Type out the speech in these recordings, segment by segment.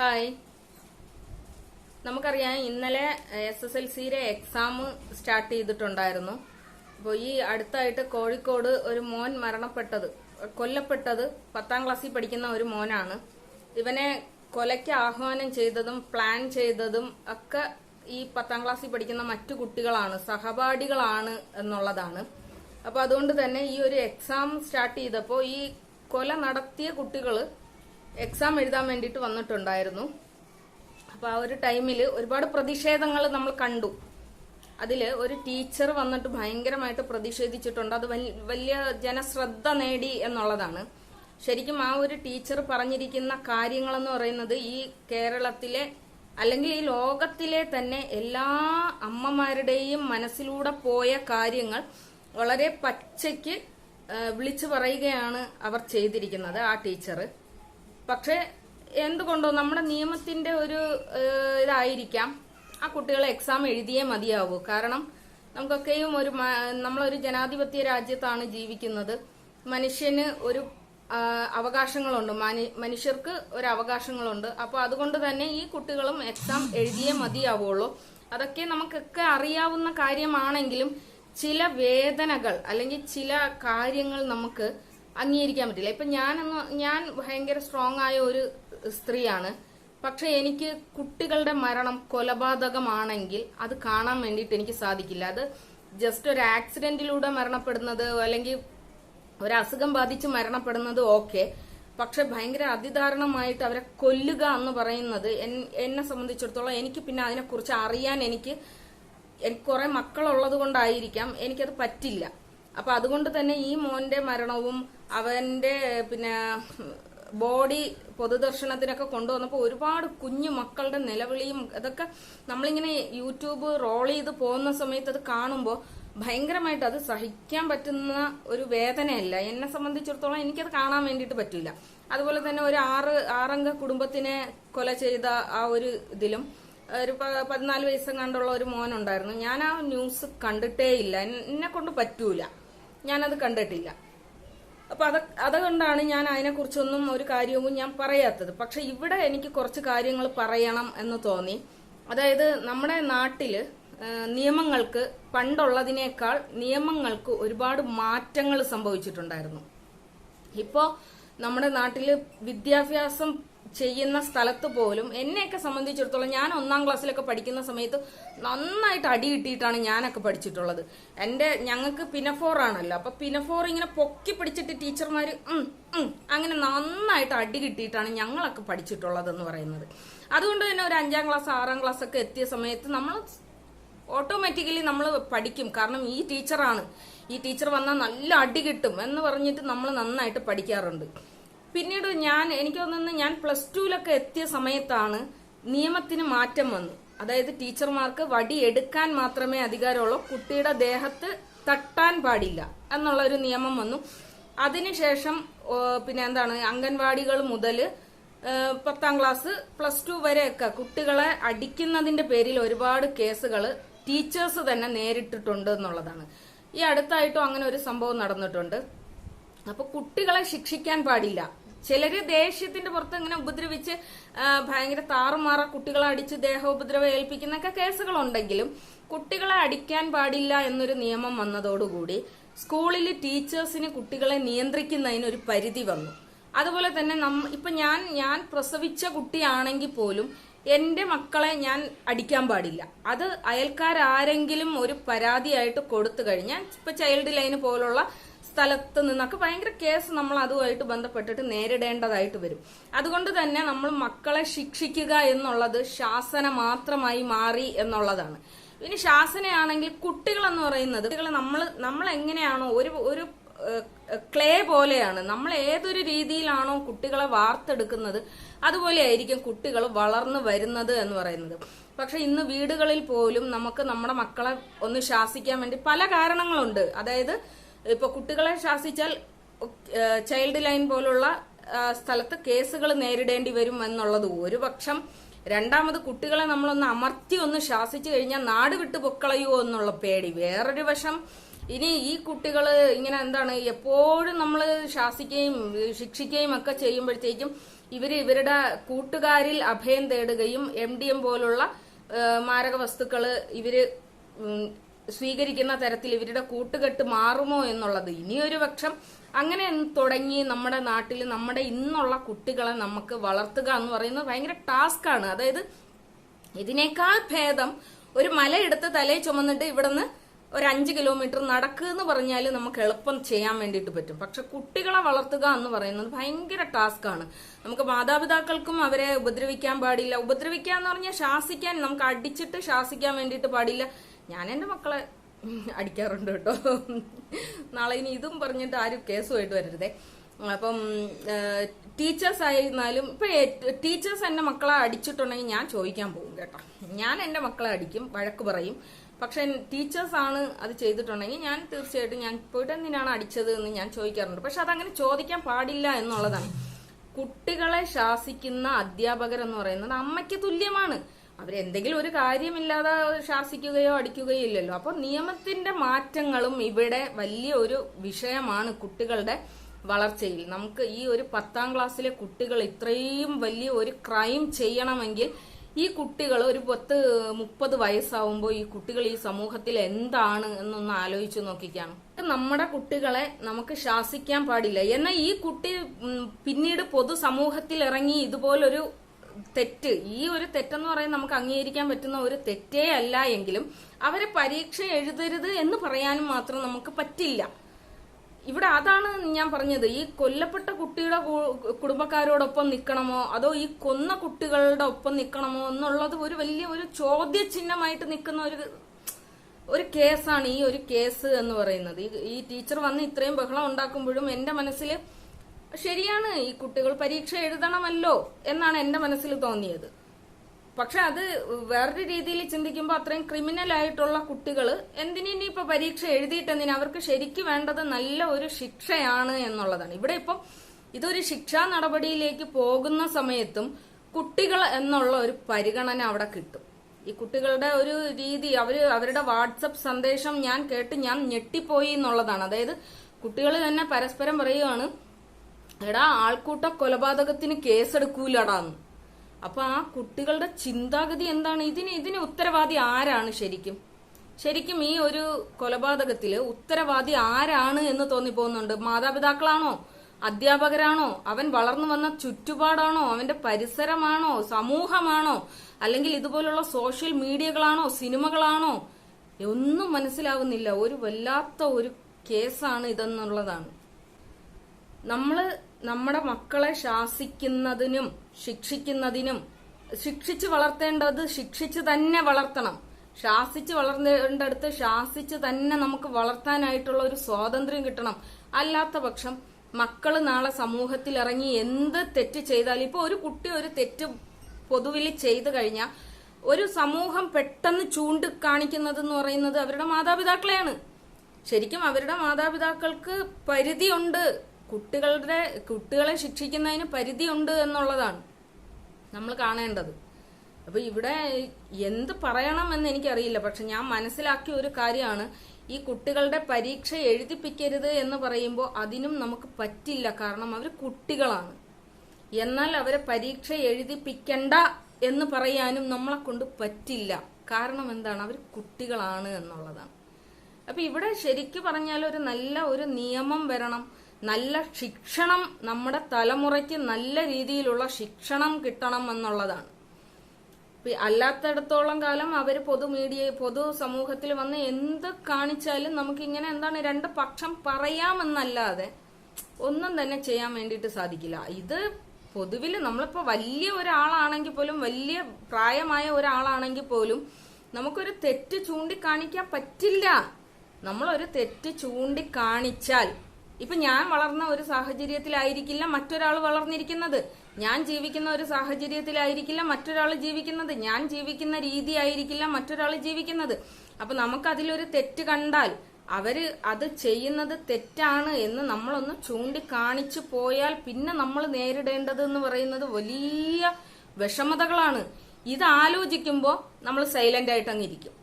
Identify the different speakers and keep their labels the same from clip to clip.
Speaker 1: Hi. നമുക്കറിയാം ഇന്നലെ S S L സിയിലെ എക്സാം സ്റ്റാർട്ട് ചെയ്തിട്ടുണ്ടായിരുന്നു. അപ്പോൾ ഈ അടുത്തായിട്ട് കോഴിക്കോട് ഒരു മോൻ മരണപ്പെട്ടത് കൊല്ലപ്പെട്ടത് പത്താം ക്ലാസ്സിൽ പഠിക്കുന്ന ഒരു മോനാണ്. ഇവനെ കൊലയ്ക്ക് ആഹ്വാനം ചെയ്തതും പ്ലാൻ ചെയ്തതും ഒക്കെ ഈ പത്താം ക്ലാസ്സിൽ പഠിക്കുന്ന മറ്റു കുട്ടികളാണ് സഹപാഠികളാണ് എന്നുള്ളതാണ്. അപ്പോൾ അതുകൊണ്ട് തന്നെ ഈ ഒരു എക്സാം സ്റ്റാർട്ട് ചെയ്തപ്പോൾ ഈ കൊല നടത്തിയ കുട്ടികൾ എക്സാം എഴുതാൻ വേണ്ടിയിട്ട് വന്നിട്ടുണ്ടായിരുന്നു. അപ്പൊ ആ ഒരു ടൈമിൽ ഒരുപാട് പ്രതിഷേധങ്ങൾ നമ്മൾ കണ്ടു. അതിൽ ഒരു ടീച്ചർ വന്നിട്ട് ഭയങ്കരമായിട്ട് പ്രതിഷേധിച്ചിട്ടുണ്ട്. അത് വലിയ ജനശ്രദ്ധ നേടി എന്നുള്ളതാണ്. ശരിക്കും ആ ഒരു ടീച്ചർ പറഞ്ഞിരിക്കുന്ന കാര്യങ്ങളെന്ന് പറയുന്നത് ഈ കേരളത്തിലെ അല്ലെങ്കിൽ ഈ ലോകത്തിലെ തന്നെ എല്ലാ അമ്മമാരുടെയും മനസ്സിലൂടെ പോയ കാര്യങ്ങൾ വളരെ പച്ചയ്ക്ക് വിളിച്ചു പറയുകയാണ് അവർ ചെയ്തിരിക്കുന്നത് ആ ടീച്ചർ പക്ഷെ എന്തുകൊണ്ടോ നമ്മുടെ നിയമത്തിന്റെ ഒരു ഇതായിരിക്കാം. ആ കുട്ടികളെ എക്സാം എഴുതിയേ മതിയാവൂ. കാരണം നമുക്കൊക്കെയും ഒരു നമ്മളൊരു ജനാധിപത്യ രാജ്യത്താണ് ജീവിക്കുന്നത്. മനുഷ്യന് ഒരു അവകാശങ്ങളുണ്ട്. മനുഷ്യർക്ക് ഒരു അവകാശങ്ങളുണ്ട്. അപ്പൊ അതുകൊണ്ട് തന്നെ ഈ കുട്ടികളും എക്സാം എഴുതിയേ മതിയാവുള്ളൂ. അതൊക്കെ നമുക്കൊക്കെ അറിയാവുന്ന കാര്യമാണെങ്കിലും ചില വേദനകൾ അല്ലെങ്കിൽ ചില കാര്യങ്ങൾ നമുക്ക് അംഗീകരിക്കാൻ പറ്റില്ല. ഇപ്പൊ ഞാനൊന്ന് ഞാൻ ഭയങ്കര സ്ട്രോങ് ആയ ഒരു സ്ത്രീയാണ്. പക്ഷെ എനിക്ക് കുട്ടികളുടെ മരണം കൊലപാതകമാണെങ്കിൽ അത് കാണാൻ വേണ്ടിയിട്ട് എനിക്ക് സാധിക്കില്ല. അത് ജസ്റ്റ് ഒരു ആക്സിഡന്റിലൂടെ മരണപ്പെടുന്നത് അല്ലെങ്കിൽ ഒരു അസുഖം ബാധിച്ച് മരണപ്പെടുന്നത് ഓക്കെ പക്ഷെ ഭയങ്കര അതിദാരുണമായിട്ട് അവരെ കൊല്ലുക എന്ന് പറയുന്നത് എന്നെ സംബന്ധിച്ചിടത്തോളം എനിക്ക് പിന്നെ അതിനെക്കുറിച്ച് അറിയാൻ എനിക്ക് എനിക്ക് കുറെ മക്കളുള്ളത് കൊണ്ടായിരിക്കാം. എനിക്കത് പറ്റില്ല. അപ്പൊ അതുകൊണ്ട് തന്നെ ഈ മോന്റെ മരണവും അവന്റെ പിന്നെ ബോഡി പൊതുദർശനത്തിനൊക്കെ കൊണ്ടുവന്നപ്പോൾ ഒരുപാട് കുഞ്ഞു മക്കളുടെ നിലവിളിയും അതൊക്കെ നമ്മളിങ്ങനെ യൂട്യൂബ് റോൾ ചെയ്ത് പോകുന്ന സമയത്ത് അത് കാണുമ്പോൾ ഭയങ്കരമായിട്ട് അത് സഹിക്കാൻ പറ്റുന്ന ഒരു വേദനയല്ല. എന്നെ സംബന്ധിച്ചിടത്തോളം എനിക്കത് കാണാൻ വേണ്ടിയിട്ട് പറ്റില്ല അതുപോലെ തന്നെ ഒരു ആറ് ആറംഗ കുടുംബത്തിനെ കൊല ചെയ്ത ആ ഒരു ഇതിലും ഒരു പതിനാല് വയസ്സും കണ്ടുള്ള ഒരു മോനുണ്ടായിരുന്നു. ഞാൻ ആ ന്യൂസ് കണ്ടിട്ടേ ഇല്ല എന്നെ കൊണ്ട് പറ്റൂല. ഞാനത് കണ്ടിട്ടില്ല. അപ്പൊ അത് അതുകൊണ്ടാണ് ഞാൻ അതിനെക്കുറിച്ചൊന്നും ഒരു കാര്യവും ഞാൻ പറയാത്തത്. പക്ഷെ ഇവിടെ എനിക്ക് കുറച്ച് കാര്യങ്ങൾ പറയണം എന്ന് തോന്നി. അതായത് നമ്മുടെ നാട്ടിൽ നിയമങ്ങൾക്ക് പണ്ടുള്ളതിനേക്കാൾ നിയമങ്ങൾക്ക് ഒരുപാട് മാറ്റങ്ങൾ സംഭവിച്ചിട്ടുണ്ടായിരുന്നു. ഇപ്പോ നമ്മുടെ നാട്ടിൽ വിദ്യാഭ്യാസം ചെയ്യുന്ന സ്ഥലത്ത് പോലും എന്നെയൊക്കെ സംബന്ധിച്ചിടത്തോളം ഞാൻ ഒന്നാം ക്ലാസ്സിലൊക്കെ പഠിക്കുന്ന സമയത്ത് നന്നായിട്ട് അടി കിട്ടിയിട്ടാണ് ഞാനൊക്കെ പഠിച്ചിട്ടുള്ളത്. എന്റെ ഞങ്ങൾക്ക് പിനഫോർ ആണല്ലോ. അപ്പൊ പിനഫോർ ഇങ്ങനെ പൊക്കി പിടിച്ചിട്ട് ടീച്ചർമാർ അങ്ങനെ നന്നായിട്ട് അടി കിട്ടിയിട്ടാണ് ഞങ്ങളൊക്കെ പഠിച്ചിട്ടുള്ളത് എന്ന് പറയുന്നത്. അതുകൊണ്ട് തന്നെ ഒരു അഞ്ചാം ക്ലാസ് ആറാം ക്ലാസ് ഒക്കെ എത്തിയ സമയത്ത് നമ്മൾ ഓട്ടോമാറ്റിക്കലി നമ്മൾ പഠിക്കും. കാരണം ഈ ടീച്ചറാണ്. ഈ ടീച്ചർ വന്നാൽ നല്ല അടി കിട്ടും എന്ന് പറഞ്ഞിട്ട് നമ്മൾ നന്നായിട്ട് പഠിക്കാറുണ്ട്. പിന്നീട് ഞാൻ എനിക്ക് തോന്നുന്നു ഞാൻ പ്ലസ് ടുവിലൊക്കെ എത്തിയ സമയത്താണ് നിയമത്തിന് മാറ്റം വന്നു. അതായത് ടീച്ചർമാർക്ക് വടി എടുക്കാൻ മാത്രമേ അധികാരമുള്ളൂ കുട്ടിയുടെ ദേഹത്ത് തട്ടാൻ പാടില്ല എന്നുള്ള ഒരു നിയമം വന്നു. അതിനുശേഷം പിന്നെ എന്താണ് അംഗൻവാടികൾ മുതൽ പത്താം ക്ലാസ് പ്ലസ് ടു വരെയൊക്കെ കുട്ടികളെ അടിക്കുന്നതിന്റെ പേരിൽ ഒരുപാട് കേസുകൾ ടീച്ചേഴ്സ് തന്നെ നേരിട്ടിട്ടുണ്ട് എന്നുള്ളതാണ്. ഈ അടുത്തായിട്ടും അങ്ങനെ ഒരു സംഭവം നടന്നിട്ടുണ്ട്. അപ്പൊ കുട്ടികളെ ശിക്ഷിക്കാൻ പാടില്ല. ചിലര് ദേഷ്യത്തിന്റെ പുറത്ത് ഇങ്ങനെ ഉപദ്രവിച്ച് ഭയങ്കര താറുമാറ കുട്ടികളെ അടിച്ച് ദേഹോപദ്രവം ഏൽപ്പിക്കുന്നൊക്കെ കേസുകളുണ്ടെങ്കിലും കുട്ടികളെ അടിക്കാൻ പാടില്ല എന്നൊരു നിയമം വന്നതോടുകൂടി സ്കൂളിൽ ടീച്ചേഴ്സിന് കുട്ടികളെ നിയന്ത്രിക്കുന്നതിന് ഒരു പരിധി വന്നു. അതുപോലെ തന്നെ നമ്മ ഇപ്പൊ ഞാൻ ഞാൻ പ്രസവിച്ച കുട്ടിയാണെങ്കിൽ പോലും എന്റെ മക്കളെ ഞാൻ അടിക്കാൻ പാടില്ല. അത് അയൽക്കാരാരെങ്കിലും ഒരു പരാതിയായിട്ട് കൊടുത്തു കഴിഞ്ഞാൽ ഇപ്പൊ ചൈൽഡ് ലൈന് പോലുള്ള സ്ഥലത്ത് നിന്നൊക്കെ ഭയങ്കര കേസ് നമ്മൾ അതുമായിട്ട് ബന്ധപ്പെട്ടിട്ട് നേരിടേണ്ടതായിട്ട് വരും. അതുകൊണ്ട് തന്നെ നമ്മൾ മക്കളെ ശിക്ഷിക്കുക എന്നുള്ളത് ശാസന മാത്രമായി മാറി എന്നുള്ളതാണ്. ഇനി ശാസനയാണെങ്കിൽ കുട്ടികൾ എന്ന് പറയുന്നത് കുട്ടികൾ നമ്മൾ നമ്മൾ എങ്ങനെയാണോ ഒരു ഒരു ക്ലേ പോലെയാണ്. നമ്മൾ ഏതൊരു രീതിയിലാണോ കുട്ടികളെ വാർത്തെടുക്കുന്നത് അതുപോലെ ആയിരിക്കും കുട്ടികൾ വളർന്നു വരുന്നത് എന്ന് പറയുന്നത്. പക്ഷെ ഇന്ന് വീടുകളിൽ പോലും നമുക്ക് നമ്മുടെ മക്കളെ ഒന്ന് ശാസിക്കാൻ വേണ്ടി പല കാരണങ്ങളുണ്ട്. അതായത് ഇപ്പൊ കുട്ടികളെ ശാസിച്ചാൽ ചൈൽഡ് ലൈൻ പോലുള്ള സ്ഥലത്ത് കേസുകൾ നേരിടേണ്ടി വരും എന്നുള്ളത് ഒരു പക്ഷം രണ്ടാമത് കുട്ടികളെ നമ്മളൊന്ന് അമർത്തി ഒന്ന് ശാസിച്ചു കഴിഞ്ഞാൽ നാട് വിട്ടു പൊക്കളയോ എന്നുള്ള പേടി. വേറൊരു വശം ഇനി ഈ കുട്ടികൾ ഇങ്ങനെ എന്താണ് എപ്പോഴും നമ്മൾ ശാസിക്കുകയും ശിക്ഷിക്കുകയും ഒക്കെ ചെയ്യുമ്പോഴത്തേക്കും ഇവർ ഇവരുടെ കൂട്ടുകാരിൽ അഭയം തേടുകയും എം ഡി എം പോലുള്ള മാരക വസ്തുക്കൾ ഇവർ സ്വീകരിക്കുന്ന തരത്തിൽ ഇവരുടെ കൂട്ടുകെട്ട് മാറുമോ എന്നുള്ളത്. ഇനിയൊരു പക്ഷം അങ്ങനെ തുടങ്ങി നമ്മുടെ നാട്ടിൽ നമ്മുടെ ഇന്നുള്ള കുട്ടികളെ നമുക്ക് വളർത്തുക എന്ന് പറയുന്നത് ഭയങ്കര ടാസ്ക്കാണ്. അതായത് ഇതിനേക്കാൾ ഭേദം ഒരു മല എടുത്ത് തലയിൽ ചുമന്നിട്ട് ഇവിടുന്ന് ഒരു അഞ്ച് കിലോമീറ്റർ നടക്കുക എന്ന് പറഞ്ഞാൽ നമുക്ക് എളുപ്പം ചെയ്യാൻ വേണ്ടിയിട്ട് പറ്റും. പക്ഷെ കുട്ടികളെ വളർത്തുക എന്ന് പറയുന്നത് ഭയങ്കര ടാസ്ക്കാണ്. നമുക്ക് മാതാപിതാക്കൾക്കും അവരെ ഉപദ്രവിക്കാൻ പാടില്ല. ഉപദ്രവിക്കുക എന്ന് പറഞ്ഞാൽ ശാസിക്കാൻ നമുക്ക് അടിച്ചിട്ട് ശാസിക്കാൻ വേണ്ടിയിട്ട് പാടില്ല. ഞാൻ എന്റെ മക്കളെ അടിക്കാറുണ്ട് കേട്ടോ. നാളെ ഇനി ഇതും പറഞ്ഞിട്ട് ആരും കേസുമായിട്ട് വരരുതേ. അപ്പം ടീച്ചേഴ്സ് ആയിരുന്നാലും ഇപ്പൊ ടീച്ചേഴ്സ് എന്റെ മക്കളെ അടിച്ചിട്ടുണ്ടെങ്കിൽ ഞാൻ ചോദിക്കാൻ പോകും കേട്ടോ. ഞാൻ എന്റെ മക്കളെ അടിക്കും വഴക്ക് പറയും. പക്ഷെ ആണ് അത് ചെയ്തിട്ടുണ്ടെങ്കിൽ ഞാൻ തീർച്ചയായിട്ടും ഞാൻ പോയിട്ട് എന്തിനാണ് അടിച്ചത് എന്ന് ഞാൻ ചോദിക്കാറുണ്ട്. പക്ഷെ അതങ്ങനെ ചോദിക്കാൻ പാടില്ല എന്നുള്ളതാണ്. കുട്ടികളെ ശാസിക്കുന്ന അധ്യാപകർ എന്ന് പറയുന്നത് അമ്മയ്ക്ക് തുല്യമാണ്. അവരെന്തെങ്കിലും ഒരു കാര്യമില്ലാതെ ശാസിക്കുകയോ അടിക്കുകയോ ഇല്ലല്ലോ. അപ്പൊ നിയമത്തിന്റെ മാറ്റങ്ങളും ഇവിടെ വലിയ ഒരു വിഷയമാണ് കുട്ടികളുടെ വളർച്ചയിൽ. നമുക്ക് ഈ ഒരു പത്താം ക്ലാസ്സിലെ കുട്ടികൾ ഇത്രയും വലിയ ഒരു ക്രൈം ചെയ്യണമെങ്കിൽ ഈ കുട്ടികൾ ഒരു പത്ത് മുപ്പത് വയസ്സാവുമ്പോൾ ഈ കുട്ടികൾ ഈ സമൂഹത്തിൽ എന്താണ് എന്നൊന്ന് ആലോചിച്ചു നോക്കിക്കാണ്. നമ്മുടെ കുട്ടികളെ നമുക്ക് ശാസിക്കാൻ പാടില്ല. എന്നാൽ ഈ കുട്ടി പിന്നീട് പൊതു സമൂഹത്തിൽ ഇറങ്ങി ഇതുപോലൊരു തെറ്റ്. ഈ ഒരു തെറ്റെന്ന് പറയുന്നത് നമുക്ക് അംഗീകരിക്കാൻ പറ്റുന്ന ഒരു തെറ്റേ അല്ല എങ്കിലും അവരെ പരീക്ഷ എഴുതരുത് എന്ന് പറയാനും മാത്രം നമുക്ക് പറ്റില്ല. ഇവിടെ അതാണ് ഞാൻ പറഞ്ഞത്. ഈ കൊല്ലപ്പെട്ട കുട്ടിയുടെ കുടുംബക്കാരോടൊപ്പം നിൽക്കണമോ അതോ ഈ കൊന്ന കുട്ടികളുടെ ഒപ്പം നിൽക്കണമോ എന്നുള്ളത് ഒരു വലിയ ഒരു ചോദ്യചിഹ്നമായിട്ട് നിൽക്കുന്ന ഒരു ഒരു കേസാണ് ഈ ഒരു കേസ് എന്ന് പറയുന്നത്. ഈ ടീച്ചർ വന്ന് ഇത്രയും ബഹളം ഉണ്ടാക്കുമ്പോഴും എന്റെ മനസ്സിൽ ശരിയാണ് ഈ കുട്ടികൾ പരീക്ഷ എഴുതണമല്ലോ എന്നാണ് എന്റെ മനസ്സിൽ തോന്നിയത്. പക്ഷെ അത് വേറൊരു രീതിയിൽ ചിന്തിക്കുമ്പോൾ അത്രയും ക്രിമിനൽ ആയിട്ടുള്ള കുട്ടികൾ എന്തിനി ഇപ്പൊ പരീക്ഷ എഴുതിയിട്ടെന്തിനു അവർക്ക് ശരിക്ക് വേണ്ടത് നല്ല ഒരു ശിക്ഷയാണ് എന്നുള്ളതാണ്. ഇവിടെ ഇപ്പം ഇതൊരു ശിക്ഷാ നടപടിയിലേക്ക് പോകുന്ന സമയത്തും കുട്ടികൾ എന്നുള്ള ഒരു പരിഗണന അവിടെ കിട്ടും. ഈ കുട്ടികളുടെ ഒരു രീതി അവർ അവരുടെ വാട്സപ്പ് സന്ദേശം ഞാൻ കേട്ട് ഞാൻ ഞെട്ടിപ്പോയി എന്നുള്ളതാണ്. അതായത് കുട്ടികൾ തന്നെ പരസ്പരം പറയുകയാണ് എടാ ആൾക്കൂട്ട കൊലപാതകത്തിന് കേസെടുക്കൂലടാന്ന്. അപ്പൊ ആ കുട്ടികളുടെ ചിന്താഗതി എന്താണ്? ഇതിന് ഇതിന് ഉത്തരവാദി ആരാണ് ശരിക്കും? ശരിക്കും ഈ ഒരു കൊലപാതകത്തിൽ ഉത്തരവാദി ആരാണ് എന്ന് തോന്നിപ്പോകുന്നുണ്ട്? മാതാപിതാക്കളാണോ? അധ്യാപകരാണോ? അവൻ വളർന്നു വന്ന ചുറ്റുപാടാണോ? അവന്റെ പരിസരമാണോ? സമൂഹമാണോ? അല്ലെങ്കിൽ ഇതുപോലുള്ള സോഷ്യൽ മീഡിയകളാണോ? സിനിമകളാണോ? ഒന്നും മനസ്സിലാവുന്നില്ല. ഒരു വല്ലാത്ത ഒരു കേസാണ് ഇതെന്നുള്ളതാണ്. നമ്മൾ നമ്മുടെ മക്കളെ ശാസിക്കുന്നതിനും ശിക്ഷിക്കുന്നതിനും ശിക്ഷിച്ച് വളർത്തേണ്ടത് ശിക്ഷിച്ച് തന്നെ വളർത്തണം. ശാസിച്ച് വളർത്തേണ്ടടുത്ത് ശാസിച്ച് തന്നെ നമുക്ക് വളർത്താനായിട്ടുള്ള ഒരു സ്വാതന്ത്ര്യം കിട്ടണം. അല്ലാത്ത പക്ഷം മക്കൾ നാളെ സമൂഹത്തിൽ ഇറങ്ങി എന്ത് തെറ്റ് ചെയ്താലും ഇപ്പൊ ഒരു കുട്ടി ഒരു തെറ്റ് പൊതുവിൽ ചെയ്തു കഴിഞ്ഞാൽ ഒരു സമൂഹം പെട്ടെന്ന് ചൂണ്ടിക്കാണിക്കുന്നത് എന്ന് പറയുന്നത് അവരുടെ മാതാപിതാക്കളെയാണ്. ശരിക്കും അവരുടെ മാതാപിതാക്കൾക്ക് പരിധിയുണ്ട്. കുട്ടികളുടെ കുട്ടികളെ ശിക്ഷിക്കുന്നതിന് പരിധിയുണ്ട് എന്നുള്ളതാണ് നമ്മൾ കാണേണ്ടത്. അപ്പൊ ഇവിടെ എന്ത് പറയണം പറയണമെന്ന് എനിക്കറിയില്ല. പക്ഷെ ഞാൻ മനസ്സിലാക്കിയ ഒരു കാര്യമാണ് ഈ കുട്ടികളുടെ പരീക്ഷ എഴുതിപ്പിക്കരുത് എന്ന് പറയുമ്പോൾ അതിനും നമുക്ക് പറ്റില്ല. കാരണം അവർ കുട്ടികളാണ്. എന്നാൽ അവരെ പരീക്ഷ എഴുതിപ്പിക്കണ്ട എന്ന് പറയാനും നമ്മളെ കൊണ്ട് പറ്റില്ല. കാരണം എന്താണ്? അവർ കുട്ടികളാണ് എന്നുള്ളതാണ്. അപ്പൊ ഇവിടെ ശരിക്കു പറഞ്ഞാൽ ഒരു നല്ല ഒരു നിയമം വരണം. നല്ല ശിക്ഷണം നമ്മുടെ തലമുറയ്ക്ക് നല്ല രീതിയിലുള്ള ശിക്ഷണം കിട്ടണം എന്നുള്ളതാണ്. അല്ലാത്തടത്തോളം കാലം അവർ പൊതു മീഡിയ പൊതു സമൂഹത്തിൽ വന്ന് എന്ത് കാണിച്ചാലും നമുക്ക് ഇങ്ങനെ എന്താണ് രണ്ട് പക്ഷം പറയാമെന്നല്ലാതെ ഒന്നും തന്നെ ചെയ്യാൻ വേണ്ടിയിട്ട് സാധിക്കില്ല. ഇത് പൊതുവിൽ നമ്മളിപ്പോൾ വലിയ ഒരാളാണെങ്കിൽ പോലും വലിയ പ്രായമായ ഒരാളാണെങ്കിൽ പോലും നമുക്കൊരു തെറ്റ് ചൂണ്ടിക്കാണിക്കാൻ പറ്റില്ല. നമ്മളൊരു തെറ്റ് ചൂണ്ടിക്കാണിച്ചാൽ ഇപ്പൊ ഞാൻ വളർന്ന ഒരു സാഹചര്യത്തിലായിരിക്കില്ല മറ്റൊരാൾ വളർന്നിരിക്കുന്നത്. ഞാൻ ജീവിക്കുന്ന ഒരു സാഹചര്യത്തിലായിരിക്കില്ല മറ്റൊരാൾ ജീവിക്കുന്നത്. ഞാൻ ജീവിക്കുന്ന രീതി ആയിരിക്കില്ല മറ്റൊരാൾ ജീവിക്കുന്നത്. അപ്പൊ നമുക്ക് അതിലൊരു തെറ്റ് കണ്ടാൽ അവർ അത് ചെയ്യുന്നത് തെറ്റാണ് എന്ന് നമ്മളൊന്ന് ചൂണ്ടിക്കാണിച്ചു പോയാൽ പിന്നെ നമ്മൾ നേരിടേണ്ടത് എന്ന് പറയുന്നത് വലിയ വിഷമതകളാണ്. ഇത് ആലോചിക്കുമ്പോൾ നമ്മൾ സൈലന്റ് ആയിട്ട് അങ്ങിരിക്കും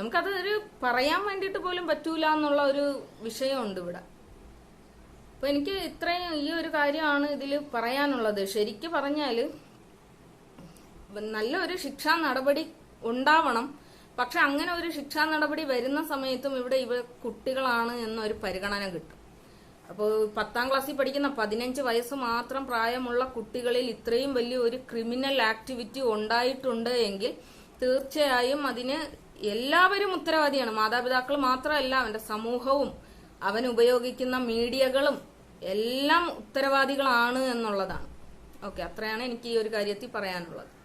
Speaker 1: നമുക്കത് ഒരു പറയാൻ വേണ്ടിയിട്ട് പോലും പറ്റൂല എന്നുള്ള ഒരു വിഷയമുണ്ട് ഇവിടെ. അപ്പൊ എനിക്ക് ഇത്രയും ഈ ഒരു കാര്യമാണ് ഇതിൽ പറയാനുള്ളത്. ശരിക്ക് പറഞ്ഞാൽ നല്ലൊരു ശിക്ഷാ നടപടി ഉണ്ടാവണം. പക്ഷെ അങ്ങനെ ഒരു ശിക്ഷാ നടപടി വരുന്ന സമയത്തും ഇവിടെ ഇവ കുട്ടികളാണ് എന്നൊരു പരിഗണന കിട്ടും. അപ്പോൾ പത്താം ക്ലാസ്സിൽ പഠിക്കുന്ന പതിനഞ്ച് വയസ്സ് മാത്രം പ്രായമുള്ള കുട്ടികളിൽ ഇത്രയും വലിയ ഒരു ക്രിമിനൽ ആക്ടിവിറ്റി ഉണ്ടായിട്ടുണ്ട് എങ്കിൽ തീർച്ചയായും അതിന് എല്ലാവരും ഉത്തരവാദിയാണ്. മാതാപിതാക്കൾ മാത്രമല്ല അവന്റെ സമൂഹവും അവൻ ഉപയോഗിക്കുന്ന മീഡിയകളും എല്ലാം ഉത്തരവാദികളാണ് എന്നുള്ളതാണ്. ഓക്കെ അത്രയാണ് എനിക്ക് ഈ ഒരു കാര്യത്തിൽ പറയാനുള്ളത്.